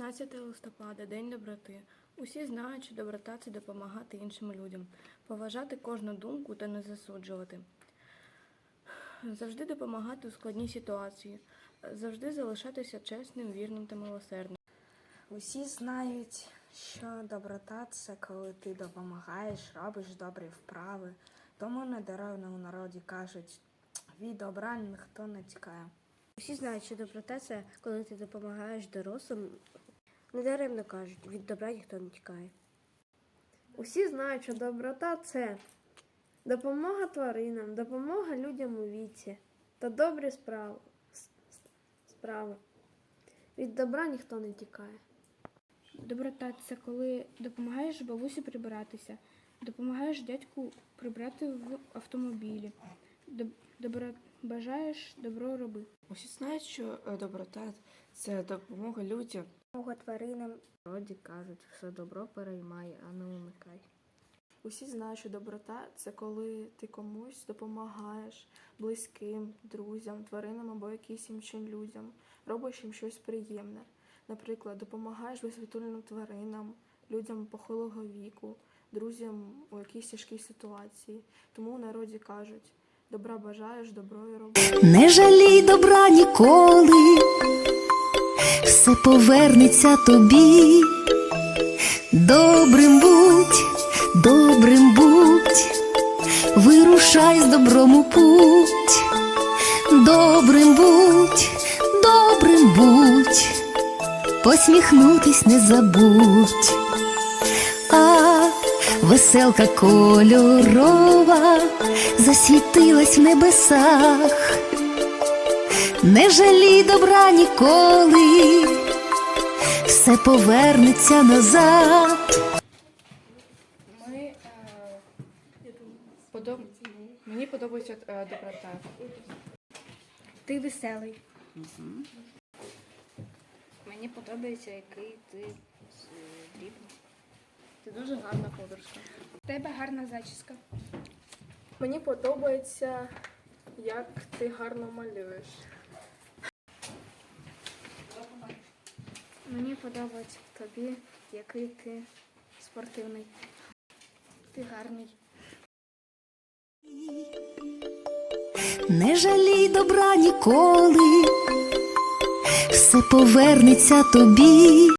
16 листопада День доброти. Усі знають, що доброта це допомагати іншим людям, поважати кожну думку та не засуджувати. Завжди допомагати у складній ситуації, завжди залишатися чесним, вірним та милосердним. Усі знають, що доброта це коли ти допомагаєш, робиш добрі вправи. Тому недаремно у народі кажуть, від добра ніхто не тікає. Усі знають, що доброта це коли ти допомагаєш дорослим. Недаремно кажуть, від добра ніхто не тікає. Усі знають, що доброта це допомога тваринам, допомога людям у віці та добрі справи. справи. Від добра ніхто не тікає. Доброта це коли допомагаєш бабусі прибиратися, допомагаєш дядьку прибрати в автомобілі, добро... бажаєш добро роби. Усі знають, що е, доброта це допомога людям. Допомога тваринам. Народі кажуть, все добро переймай, а не уникай. Усі знають, що доброта це коли ти комусь допомагаєш близьким, друзям, тваринам або якимось іншим людям, робиш їм щось приємне. Наприклад, допомагаєш безпритульним тваринам, людям похилого віку, друзям у якійсь тяжкій ситуації. Тому в народі кажуть: добра бажаєш, добро і роби. Не жалій добра ніколи, все повернеться тобі. Добрим будь, добрим будь, вирушай з добром у путь. Добрим будь, добрим будь, посміхнутись не забудь. А веселка кольорова засвітилась в небесах. Не жалій добра ніколи, все повернеться назад. Ми, е, подоб... Мені подобається е, доброта. Ти веселий. Мені подобається, який ти е, дрібний. Ти дуже гарна подружка. У тебе гарна зачіска. Мені подобається, як ти гарно малюєш. Мені подобається тобі, який ти спортивний. Ти гарний. Не жалій добра ніколи, все повернеться тобі.